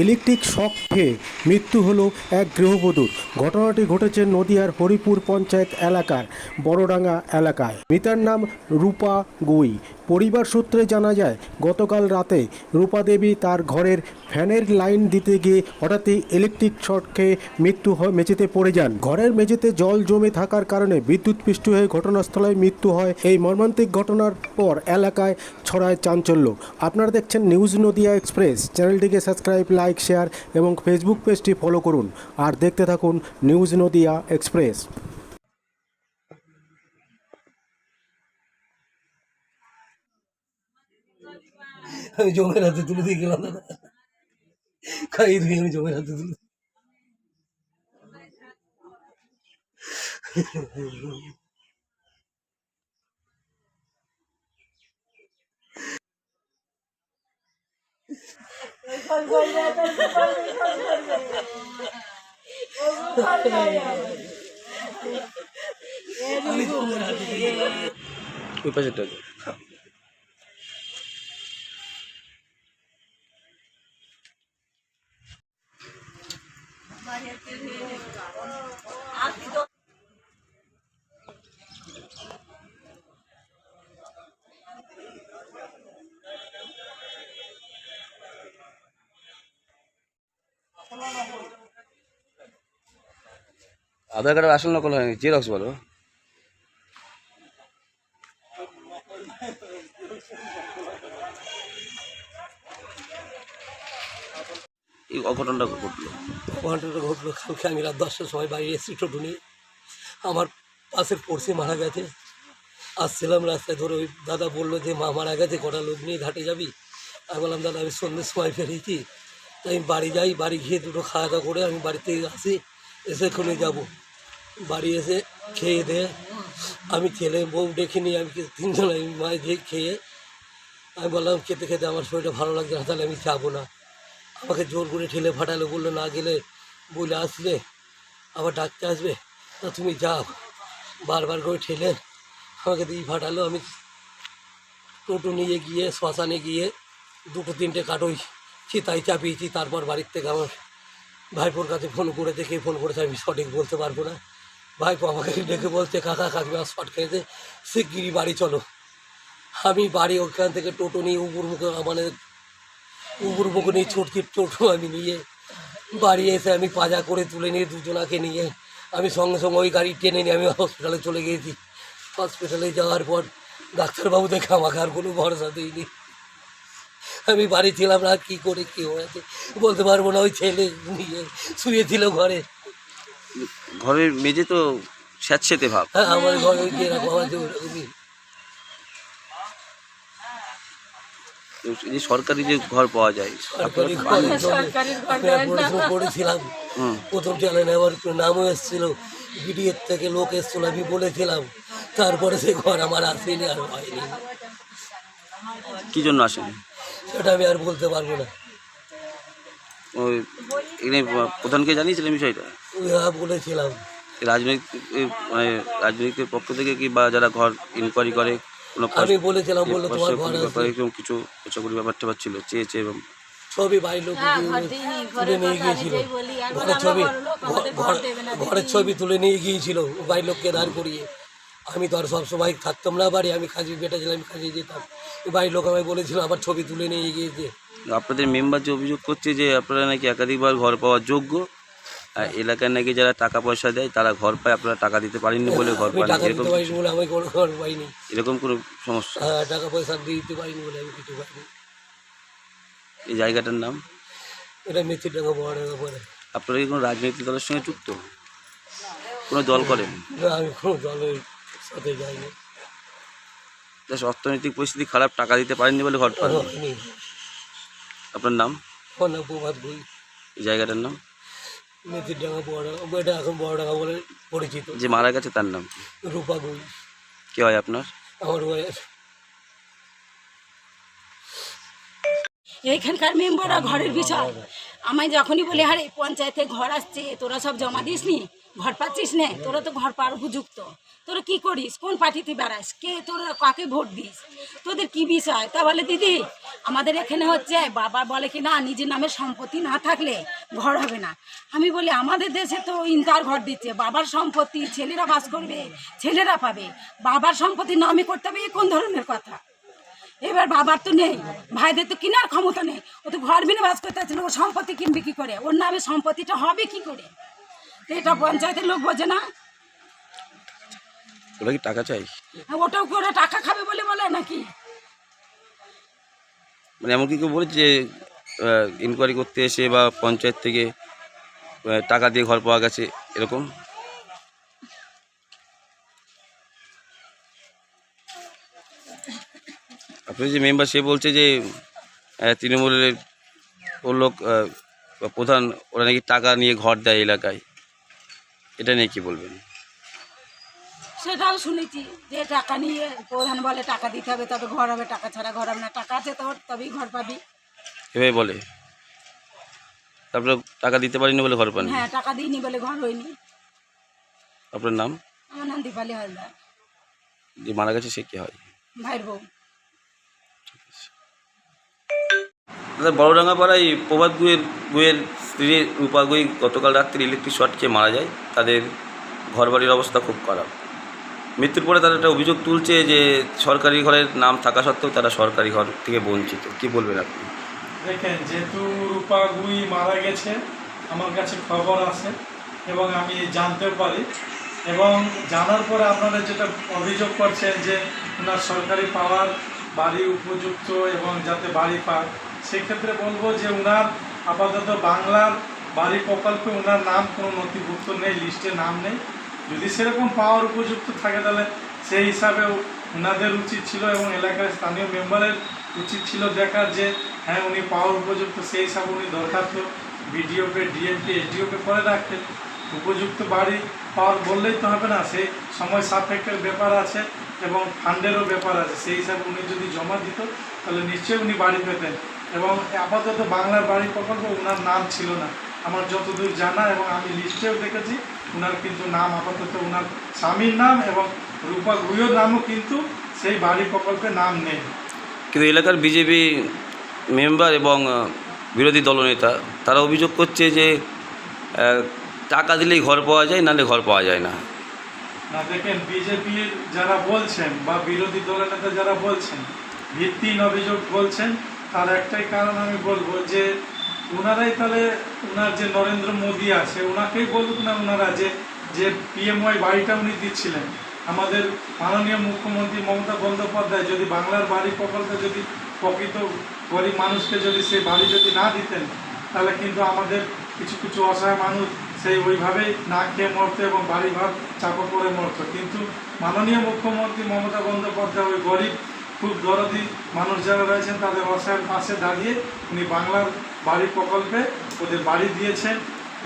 Electric shock খেয়ে মৃত্যু হলো এক গৃহবধূর। ঘটনাটি ঘটেছে নদিয়ার হরিপুর পঞ্চায়েত এলাকার, বড়ডাঙ্গা এলাকায়। মিতার নাম রূপা গুই। পরিবার সূত্রে জানা যায়, গতকাল রাতে রূপা দেবী তার ঘরের ফ্যানের লাইন দিতে গিয়ে হঠাৎই ইলেকট্রিক শক খেয়ে মৃত্যু হয় মেঝেতে পড়ে যান। ঘরের মেঝেতে জল জমে থাকার কারণে বিদ্যুৎ বিদ্যুৎপৃষ্ট হয়ে ঘটনাস্থলে মৃত্যু হয়। এই মর্মান্তিক ঘটনার পর এলাকায় ছড়ায় চাঞ্চল্য। আপনারা দেখছেন নিউজ নদিয়া এক্সপ্রেস। চ্যানেলটিকে সাবস্ক্রাইব, লাইক, শেয়ার এবং ফেসবুক পেজটি ফলো করুন। আর দেখতে থাকুন নিউজ নদিয়া এক্সপ্রেস। আমি জমের হাতে তুলে দিয়ে গেলাম। দাদা খাইয়ে দিয়ে আমি জমের হাতে তুলে ওই পাশেরটা আধার কার্ডের আসল নকল হয়নি জেরক্স বলো এই অঘটনটা ঘটলো ঘটনাটা ঘটলো। কালকে আমি রাত দশটার সময় বাড়ি এসেছি টোটো নিয়ে আমার পাশের পড়শি মারা গেছে। আসছিলাম রাস্তায় ধরে ওই দাদা বলল যে, মা মারা গেছে, কটা লোক নিয়ে ঘাটে যাবি? আমি বললাম, দাদা, আমি সন্ধ্যের সময় ফেরেছি। তাই আমি বাড়ি যাই, বাড়ি গিয়ে দুটো খাওয়া দাওয়া করে আমি বাড়িতে আসি, এসে এক্ষুনি যাব। বাড়ি এসে খেয়ে দিয়ে আমি ছেলে বউ ডেকে নিয়ে আমি তিনজন আমি মায়ে দিয়ে খেয়ে আমি বললাম, খেতে খেতে আমার শরীরটা ভালো লাগছে না, তাহলে আমি যাব না। আমাকে জোর করে ঠেলে ফাটালো, বলল, না গেলে বলে আসবে, আবার ডাকতে আসবে, তা তুমি যাও, বারবার করে ঠেলে আমাকে দিয়ে ফাটালো, আমি টোটো নিয়ে গিয়ে, শ্মশানে গিয়ে দুটো তিনটে কাটোই চিতাই চাপিয়েছি, তারপর বাড়ির থেকে আমার ভাইপোর কাছে ফোন করে দেখে, ফোন করেছে, আমি সঠিক বলতে পারব না। ভাইপো আমাকে ডেকে বলছে, কাকা, কাকিমা শট খেয়েছে শিগগিরই বাড়ি চলো। আমি বাড়ি ওখান থেকে টোটো নিয়ে উপর মুখে মানে উপর মুখে নিয়ে ছুটকি টোটো আমি নিয়ে বাড়ি এসে আমি পাজা করে তুলে নিয়ে দুজনাকে নিয়ে আমি সঙ্গে সঙ্গে ওই গাড়ি টেনে নিয়ে আমি হসপিটালে চলে গিয়েছি। হসপিটালে যাওয়ার পর ডাক্তারবাবু দেখে আমাকে আর কোনো ভরসা দিইনি। আমি বাড়ি ছিলাম না কী করে কী হয়েছে বলতে পারব না ওই ছেলে নিয়ে শুয়েছিল ঘরে। ঘরের মেঝে তো স্যাঁতসেতে ভাব। হ্যাঁ আমার ঘরে ওই যেরকম আছে ওরকমই তো এই যে সরকারি যে ঘর পাওয়া যায় সরকারি হুম। প্রথম চ্যানেলে আমার নামও এসেছিল বিডিএর থেকে লোক এসেছিল আমি বলেছিলাম তারপরে সে ঘর আমার আসেনি আর হয়নি। কি জন্য আসেনি? সেটা আমি আর বলতে পারব না। ওই এখানে প্রধানকে জানিয়েছিলেন বিষয়টা? হ্যাঁ বলেছিলাম। রাজনৈতিক মানে রাজনৈতিক পক্ষ থেকে কি বা যারা ঘর ইনকোয়ারি করে আমি বলেছিলাম বলল তোমার ঘর ব্যাপারে এরকম কিছু ব্যাপার ট্যাপার ছিল চেয়েছে এবং ছবি বাড়ির লোক তুলে নিয়ে গিয়েছিল। ঘরের ছবি ঘরের ছবি তুলে নিয়ে গিয়েছিল বাড়ির লোককে দাঁড় করিয়ে। আমি তো আর সবসময় থাকতাম না বাড়ি আমি কাজে বেটা ছিলাম আমি কাজে যেতাম। বাড়ির লোক আমায় বলেছিল আবার ছবি তুলে নিয়ে গিয়েছে আপনাদের মেম্বার যে অভিযোগ করছে যে আপনারা নাকি একাধিকবার ঘর পাওয়ার যোগ্য এলাকায় নাকি যারা টাকা পয়সা দেয় তারা ঘর পায় আপনারা টাকা দিতে পারেননি বলে ঘর পান টাকা এরকম আমি কোনো ঘর পাইনি। এরকম কোনো সমস্যা? হ্যাঁ টাকা পয়সা দিতে পারিনি বলে আমি কিছু পাইনি। এই জায়গাটার নাম? এটা মেথি টাকা বড় টাকা পরে আপনারা কি কোনো রাজনৈতিক দলের সঙ্গে যুক্ত? কোনো দল করেন? না আমি কোনো দলের সাথে যাইনি। অর্থনৈতিক পরিস্থিতি খারাপ টাকা দিতে পারেননি বলে ঘর পান আপনার নাম? কোনো প্রভাত বই এই জায়গাটার নাম? মেথির ডাঙা বড় এটা এখন বড় টাকা বলে পরিচিত। যে মারা গেছে তার নাম? কি? রূপা গুই কে হয় আপনার? আমার বয়স। এইখানকার মেম্বাররা ঘরের বিষয় আমায় যখনই বলে আরে পঞ্চায়েতে ঘর আসছে তোরা সব জমা দিস নি ঘর পাচ্ছিস নে? তোরা তো ঘর পাওয়ার উপযুক্ত। তোরা কি করিস? কোন পার্টিতে বেড়াস? কে তোরা কাকে ভোট দিস? তোদের কি বিষয়? তা বলে দিদি আমাদের এখানে হচ্ছে বাবা বলে কি না নিজের নামে সম্পত্তি না থাকলে ঘর হবে না। আমি বলি আমাদের দেশে তো ইন্টার ঘর দিচ্ছে। বাবার সম্পত্তি ছেলেরা বাস করবে ছেলেরা পাবে। বাবার সম্পত্তি নামে করতে হবে এ কোন ধরনের কথা? এবার বাবার তো নেই ভাইদের তো কেনার ক্ষমতা নেই। ও তো ঘর বিনে বাস করতে চাচ্ছে না, ও সম্পত্তি কিনবে কি করে? ওর নামে সম্পত্তিটা হবে কি করে? এটা পঞ্চায়েতের লোক বোঝে না। ওরা কি টাকা চাই? ওটাও করে টাকা খাবে বলে বলে নাকি? মানে এমন কি কেউ বলেছে যে ইনকোয়ারি করতে এসে বা পঞ্চায়েত থেকে আহ, টাকা দিয়ে ঘর পাওয়া গেছে এরকম? আপনি যে মেম্বার সে বলছে যে আহ, তৃণমূলের ওর লোক আহ, বা প্রধান ওরা নাকি টাকা নিয়ে ঘর দেয় এলাকায়। এটা নিয়ে কি বলবেন? সেটাও শুনেছি যে টাকা নিয়ে প্রধান বলে টাকা দিতে হবে তবে ঘর হবে টাকা ছাড়া ঘর হবে না। টাকা আছে তোর তবেই ঘর পাবি। এভাবে বলে? তারপরে টাকা দিতে পারিনি বলে ঘর পাননি? হ্যাঁ টাকা দিইনি বলে ঘর হয়নি। আপনার নাম? আমার নাম দীপালি হালদার। যে মারা গেছে সে কি হয়? ভাইয়ের বউ। দাদা বড়ডাঙ্গা পাড়ায় প্রভাত গুয়ের গুয়ের স্ত্রী রূপা গুই গতকাল রাত্রে ইলেকট্রিক শর্ট খেয়ে মারা যায়। তাদের ঘরবাড়ির অবস্থা খুব খারাপ। মৃত্যুর পরে তারা একটা অভিযোগ তুলছে যে সরকারি ঘরের নাম থাকা সত্ত্বেও তারা সরকারি ঘর থেকে বঞ্চিত। কি বলবেন আপনি? দেখেন, যেহেতু রূপা গুই মারা গেছে, আমার কাছে খবর আছে এবং আমি জানতেও পারি। এবং জানার পরে আপনারা যেটা অভিযোগ করছেন যে ওনার সরকারি পাওয়ার বাড়ি উপযুক্ত এবং যাতে বাড়ি পাক সেক্ষেত্রে বলব যে ওনার আপাতত বাংলার বাড়ি প্রকল্পে ওনার নাম কোনো নথিভুক্ত নেই, লিস্টে নাম নেই। যদি সেরকম পাওয়ার উপযুক্ত থাকে তাহলে সেই হিসাবেও ওনাদের উচিত ছিল এবং এলাকার স্থানীয় মেম্বারের উচিত ছিল দেখার যে হ্যাঁ উনি পাওয়ার উপযুক্ত, সেই হিসাবে উনি দরখাস্ত বিডিওকে ডিএমকে এসডিওকে করে রাখতেন উপযুক্ত বাড়ি পাওয়ার বললেই তো হবে না, সেই সময় সাপেক্ষের ব্যাপার আছে এবং ফান্ডেরও ব্যাপার আছে। সেই হিসাবে উনি যদি জমা দিত, তাহলে নিশ্চয়ই উনি বাড়ি পেতেন। এবং আপাতত বাংলার বাড়ি প্রকল্প ওনার নাম ছিল না। আমার যতদূর জানা এবং আমি লিস্টেও দেখেছি ওনার কিন্তু নাম আপাতত ওনার স্বামীর নাম এবং রূপা গুইয়ের নামও কিন্তু সেই বাড়ি প্রকল্পে নাম নেই। কিন্তু এলাকার বিজেপি মেম্বার এবং বিরোধী দলনেতা তারা অভিযোগ করছে যে টাকা দিলেই ঘর পাওয়া যায় নাহলে ঘর পাওয়া যায় না। না দেখেন বিজেপির যারা বলছেন বা বিরোধী দলের নেতা যারা বলছেন ভিত্তিহীন অভিযোগ বলছেন তার একটাই কারণ আমি বলব যে ওনারাই তাহলে ওনার যে নরেন্দ্র মোদী আছে ওনাকেই বলুক না ওনারা যে যে পিএমওয়াই বাড়িটা উনি দিচ্ছিলেন। আমাদের মাননীয় মুখ্যমন্ত্রী মমতা বন্দ্যোপাধ্যায় যদি বাংলার বাড়ি প্রকল্পে যদি প্রকৃত গরিব মানুষকে যদি সেই বাড়ি যদি না দিতেন, তাহলে কিন্তু আমাদের কিছু কিছু অসহায় মানুষ সেই ওইভাবেই না খেয়ে মরতো এবং বাড়ি ঘর চাপা পড়ে মরতো। কিন্তু মাননীয় মুখ্যমন্ত্রী মমতা বন্দ্যোপাধ্যায় ওই গরিব খুব দরদি মানুষ যারা রয়েছেন, তাদের অসহায়ের পাশে দাঁড়িয়ে উনি বাংলার বাড়ি প্রকল্পে ওদের বাড়ি দিয়েছেন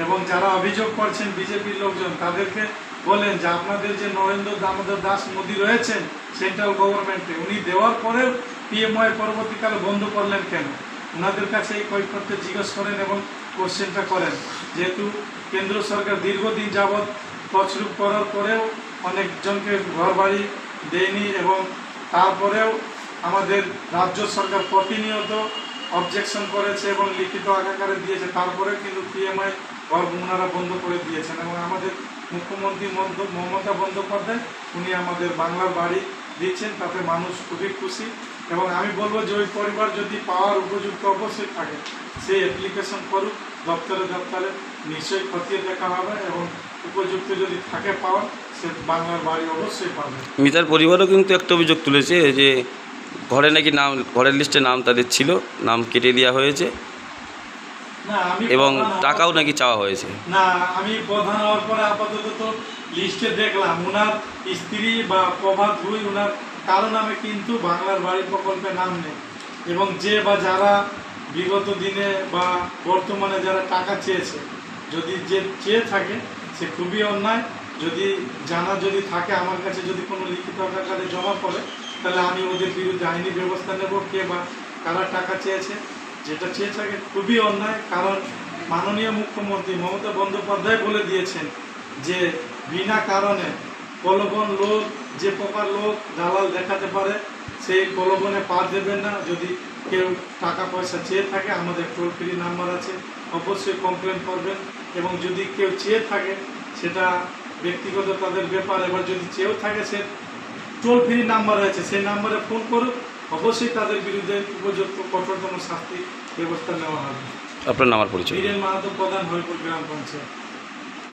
এবং যারা অভিযোগ করছেন বিজেপির লোকজন, তাদেরকে বলেন যে আপনাদের যে নরেন্দ্র দামোদর দাস মোদী রয়েছেন, সেন্ট্রাল গভর্নমেন্টে, উনি দেওয়ার পরেও পিএমওয়াই পরবর্তীকালে বন্ধ করলেন কেন? ওনাদের কাছে এই কৈফত্যে জিজ্ঞেস করেন এবং কোশ্চেনটা করেন। যেহেতু কেন্দ্র সরকার দীর্ঘদিন যাবৎ তছরূপ করার পরেও অনেকজনকে ঘর বাড়ি দেয়নি এবং তারপরেও আমাদের রাজ্য সরকার প্রতিনিয়ত অবজেকশন করেছে এবং লিখিত আকারে দিয়েছে। তারপরে কিন্তু পিএমআই ওনারা বন্ধ করে দিয়েছেন এবং আমাদের মুখ্যমন্ত্রী মমতা বন্দ্যোপাধ্যায়, উনি আমাদের বাংলার বাড়ি দিচ্ছেন, তাতে মানুষ খুবই খুশি। এবং আমি বলব যে ওই পরিবার যদি পাওয়ার উপযুক্ত অবশ্যই থাকে, সেই অ্যাপ্লিকেশন করুক, দপ্তরে দপ্তরে, নিশ্চয়ই খতিয়ে দেখা হবে এবং উপযুক্ত যদি থাকে পাওয়ার সে বাংলার বাড়ি অবশ্যই পাবে। মিতার পরিবারও কিন্তু একটা অভিযোগ তুলেছে যে ঘরে নাকি নাম ঘরের লিস্টে নাম তাদের ছিল নাম কেটে দেওয়া হয়েছে। এবং টাকাও নাকি চাওয়া হয়েছে। না আমি প্রধান হওয়ার পরে আপাতত তো লিস্টে দেখলাম ওনার স্ত্রী বা প্রভাত ভুই ওনার কারও নামে কিন্তু বাংলার বাড়ি প্রকল্পে নাম নেই। এবং যে বা যারা বিগত দিনে বা বর্তমানে যারা টাকা চেয়েছে যদি যে চেয়ে থাকে সে খুবই অন্যায়। যদি জানা যদি থাকে আমার কাছে, যদি কোনো লিখিত আকারে জমা পড়ে, তাহলে আমি ওদের বিরুদ্ধে আইনি ব্যবস্থা নেব, কে বা কারা টাকা চেয়েছে। যেটা চেয়ে থাকে খুবই অন্যায়। কারণ মাননীয় মুখ্যমন্ত্রী মমতা বন্দ্যোপাধ্যায় বলে দিয়েছেন যে, বিনা কারণে প্রলোভন লোক, যে প্রকার লোক দালাল দেখাতে পারে, সেই প্রলোভনে পা দেবেন না। যদি কেউ টাকা পয়সা চেয়ে থাকে আমাদের টোল ফ্রি নাম্বার আছে অবশ্যই কমপ্লেন করবেন এবং যদি কেউ চেয়ে থাকে সেটা ব্যক্তিগত তাদের ব্যাপার এবার যদি চেয়েও থাকে সে টোল ফ্রি নাম্বার আছে সেই নাম্বারে ফোন করুক অবশ্যই তাদের বিরুদ্ধে উপযুক্ত কঠোরতম শাস্তি ব্যবস্থা নেওয়া হবে। আপনার নামার পরিচয়। বীরেন মাহাতো প্রধান হরিপুর গ্রাম পঞ্চায়েত।